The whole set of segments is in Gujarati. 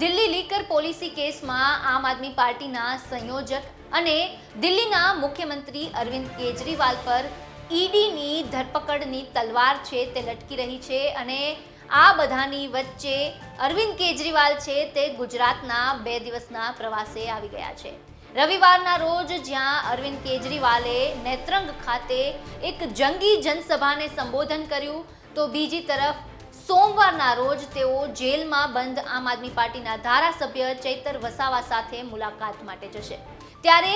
દિલ્હી લીકર પોલિસી કેસમાં આમ આદમી પાર્ટીના સંયોજક અને દિલ્હીના મુખ્યમંત્રી અરવિંદ કેજરીવાલ પર ઈડીની ધરપકડની તલવાર છે તે લટકી રહી છે અને આ બધાની વચ્ચે અરવિંદ કેજરીવાલ છે તે ગુજરાતના બે દિવસના પ્રવાસે આવી ગયા છે. રવિવારના રોજ જ્યાં અરવિંદ કેજરીવાલે નેત્રંગ ખાતે એક જંગી જનસભાને સંબોધન કર્યું, તો બીજી તરફ સોમવારના રોજ તેઓ જેલમાં બંધ આમ આદમી પાર્ટીના ધારાસભ્ય ચૈતર વસાવા સાથે મુલાકાત માટે જશે. ત્યારે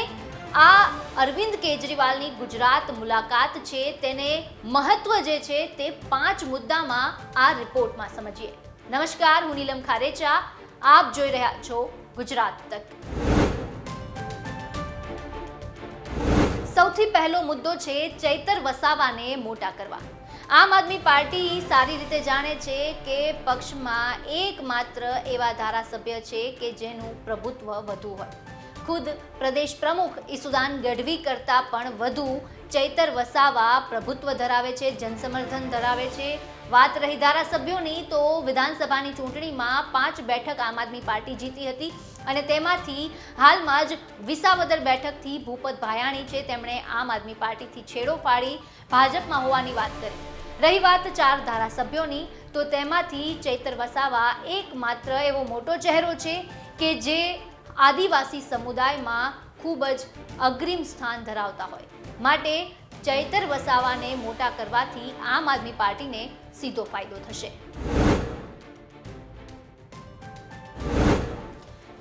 આ અરવિંદ કેજરીવાલની ગુજરાત મુલાકાત છે, તેને મહત્વ જે છે તે પાંચ મુદ્દામાં આ રિપોર્ટમાં સમજીએ. નમસ્કાર, હું નીલમ ખારેચા, આપ જોઈ રહ્યા છો ગુજરાત તક. સૌથી પહેલો મુદ્દો છે ચૈતર વસાવાને મોટા કરવા. આમ આદમી પાર્ટી સારી રીતે જાણે છે કે પક્ષમાં એકમાત્ર એવા ધારાસભ્ય છે કે જેનું પ્રભુત્વ વધુ હોય. ખુદ પ્રદેશ પ્રમુખ ઈસુદાન ગઢવી કરતાં પણ વધુ ચૈતર વસાવા પ્રભુત્વ ધરાવે છે, જનસમર્થન ધરાવે છે. વાત રહી ધારાસભ્યોની તો વિધાનસભાની ચૂંટણીમાં પાંચ બેઠક આમ આદમી પાર્ટી જીતી હતી અને તેમાંથી હાલમાં જ વિસાવદર બેઠકથી ભૂપત ભાયાણી છે. તેમણે આમ આદમી પાર્ટીથી છેડો પાડી ભાજપમાં હોવાની વાત કરી. રહી વાત ચાર ધારાસભ્યોની, તો તેમાંથી ચૈતર વસાવા એકમાત્ર એવો મોટો ચહેરો છે કે જે આદિવાસી સમુદાયમાં ખૂબ જ અગ્રીમ સ્થાન ધરાવતા હોય. માટે ચૈતર વસાવાને મોટા કરવાથી આમ આદમી પાર્ટીને સીધો ફાયદો થશે.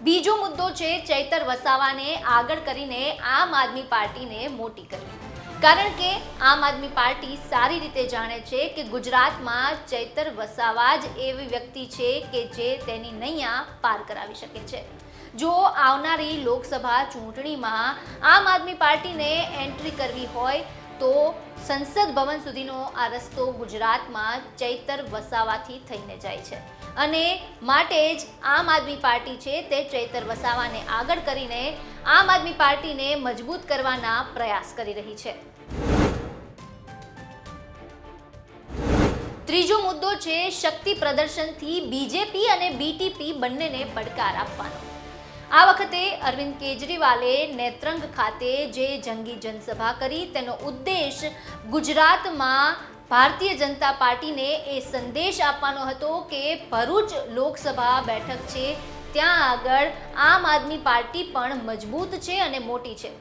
બીજો મુદ્દો છે ચૈતર વસાવાને આગળ કરીને આમ આદમી પાર્ટીને મોટી કરવી. કારણ કે આમ આદમી પાર્ટી સારી રીતે જાણે છે કે ગુજરાતમાં ચૈતર વસાવા જ એવી વ્યક્તિ છે કે જે તેની નૈયા પાર કરાવી શકે છે. જો આવનારી લોકસભા ચૂંટણીમાં આમ આદમી પાર્ટીને એન્ટ્રી કરવી હોય તો સંસદ ભવન સુધીનો આ રસ્તો ગુજરાતમાં ચૈતર વસાવાથી થઈને જાય છે. અને માટે જ આમ આદમી પાર્ટી છે તે ચૈતર વસાવાને આગળ કરીને આમ આદમી પાર્ટીને મજબૂત કરવાના પ્રયાસ કરી રહી છે. ત્રીજો મુદ્દો છે શક્તિ પ્રદર્શનથી બીજેપી અને બીટીપી બંનેને પડકાર આપવાનો. આ વખતે અરવિંદ કેજરીવાલે નેત્રંગ ખાતે જે જંગી જનસભા કરી, તેનો ઉદ્દેશ ગુજરાતમાં ભારતીય જનતા પાર્ટીને એ સંદેશ આપવાનો હતો કે ભરૂચ લોકસભા બેઠક છે, ત્યાં આગળ આમ આદમી પાર્ટી પણ મજબૂત છે અને મોટી છે.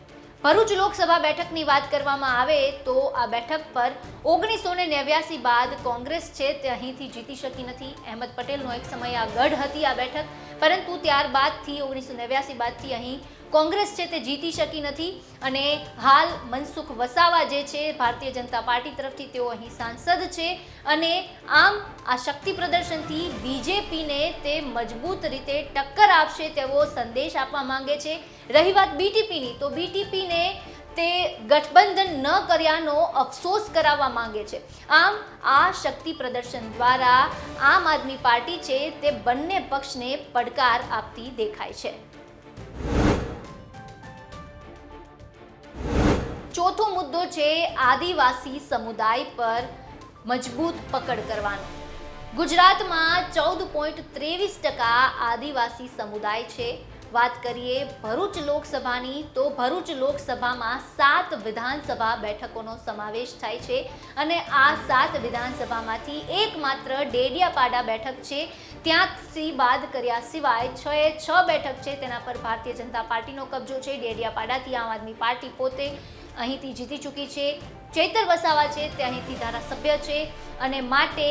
ભરૂચ લોકસભા બેઠકની વાત કરવામાં આવે તો આ બેઠક પર ઓગણીસો ને નેવ્યાસી બાદ કોંગ્રેસ છે, તે અહીંથી જીતી શકી નથી. અહેમદ પટેલનો એક સમય આ ગઢ હતી આ બેઠક. પરંતુ ત્યારબાદથી, ઓગણીસો નેવ્યાસી બાદથી અહીં કોંગ્રેસ છે તે જીતી શકી નથી અને હાલ મનસુખ વસાવા જે છે, ભારતીય જનતા પાર્ટી તરફથી તેઓ અહીં સાંસદ છે અને આમ આ શક્તિ પ્રદર્શનથી બીજેપીને તે મજબૂત રીતે ટક્કર આપશે તેવો સંદેશ આપવા માંગે છે. રહી વાત બીટીપીની તો બીટીપીને તે ગઠબંધન ન કર્યાનો અફસોસ કરાવવા માંગે છે. આમ, આ શક્તિ પ્રદર્શન દ્વારા આમ આદમી પાર્ટી છે તે બંને પક્ષને પડકાર આપતી દેખાય છે. ચોથો મુદ્દો છે આદિવાસી સમુદાય પર મજબૂત પકડ કરવાનો. ગુજરાતમાં ચૌદ પોઈન્ટ ત્રેવીસ ટકા આદિવાસી સમુદાય છે વાત કરીએ ભરૂચ લોકસભાની, તો ભરૂચ લોકસભામાં સાત વિધાનસભા બેઠકોનો સમાવેશ થાય છે અને આ સાત વિધાનસભામાંથી એકમાત્ર ડેડિયાપાડા બેઠક છે. ત્યાંથી બાદ કર્યા સિવાય છ એ છ બેઠક છે. તેના પર ભારતીય જનતા પાર્ટીનો કબજો છે. ડેડિયાપાડાથી આમ આદમી પાર્ટી પોતે અહીંથી જીતી ચૂકી છે. ચૈતર વસાવા છે, તે અહીંથી ધારાસભ્ય છે અને માટે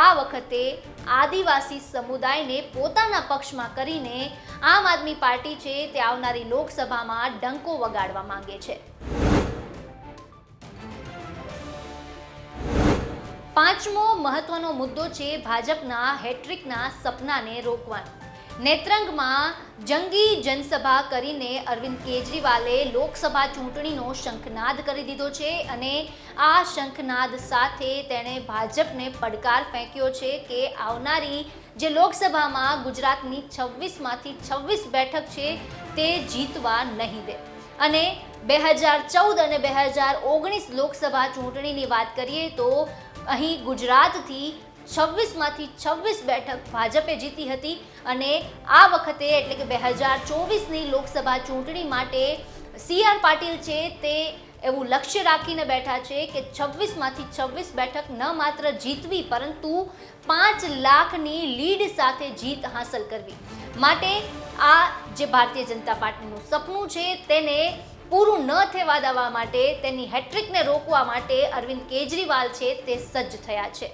આ વખતે આદિવાસી સમુદાયને પોતાના પક્ષમાં કરીને આમ આદમી પાર્ટી છે તે આવનારી લોકસભામાં ડંકો વગાડવા માંગે છે. પાંચમો મહત્વનો મુદ્દો છે ભાજપના હેટ્રિકના સપનાને રોકવાનો. નેત્રંગમાં જંગી જનસભા કરીને અરવિંદ કેજરીવાલે લોકસભા ચૂંટણીનો શંખનાદ કરી દીધો છે અને આ શંખનાદ સાથે તેણે ભાજપને પડકાર ફેંક્યો છે કે આવનારી જે લોકસભામાં ગુજરાતની છવ્વીસમાંથી છવ્વીસ બેઠક છે તે જીતવા નહીં દે. અને બે હજાર ચૌદ અને બે હજાર ઓગણીસ લોકસભા ચૂંટણીની વાત કરીએ તો અહીં ગુજરાતથી છવ્વીસમાંથી છવ્વીસ બેઠક ભાજપે જીતી હતી અને આ વખતે એટલે કે બે હજાર ચોવીસની લોકસભા ચૂંટણી માટે સી આર પાટીલ છે તે એવું લક્ષ્ય રાખીને બેઠા છે કે છવ્વીસમાંથી છવ્વીસ બેઠક ન માત્ર જીતવી, પરંતુ પાંચ લાખની લીડ સાથે જીત હાંસલ કરવી. માટે આ જે ભારતીય જનતા પાર્ટીનું સપનું છે તેને પૂરું ન થવા દેવા માટે, તેની હેટ્રિકને રોકવા માટે અરવિંદ કેજરીવાલ છે તે સજ્જ થયા છે.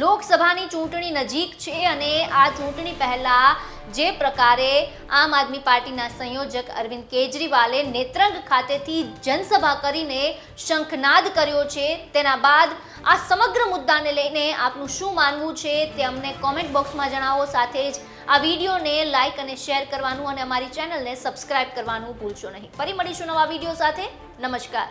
લોકસભાની ચૂંટણી નજીક છે અને આ ચૂંટણી પહેલા જે પ્રકારે આમ આદમી પાર્ટીના સંયોજક અરવિંદ કેજરીવાલે નેત્રંગ ખાતેથી જનસભા કરીને શંખનાદ કર્યો છે. તેના બાદ આ સમગ્ર મુદ્દાને લઈને આપનું શું માનવું છે તે અમને કોમેન્ટ બોક્સમાં જણાવો. સાથે જ આ વિડીયોને લાઇક અને શેર કરવાનું અને અમારી ચેનલને સબસ્ક્રાઇબ કરવાનું ભૂલશો નહીં. ફરી મળીશું નવા વીડિયો સાથે. નમસ્કાર.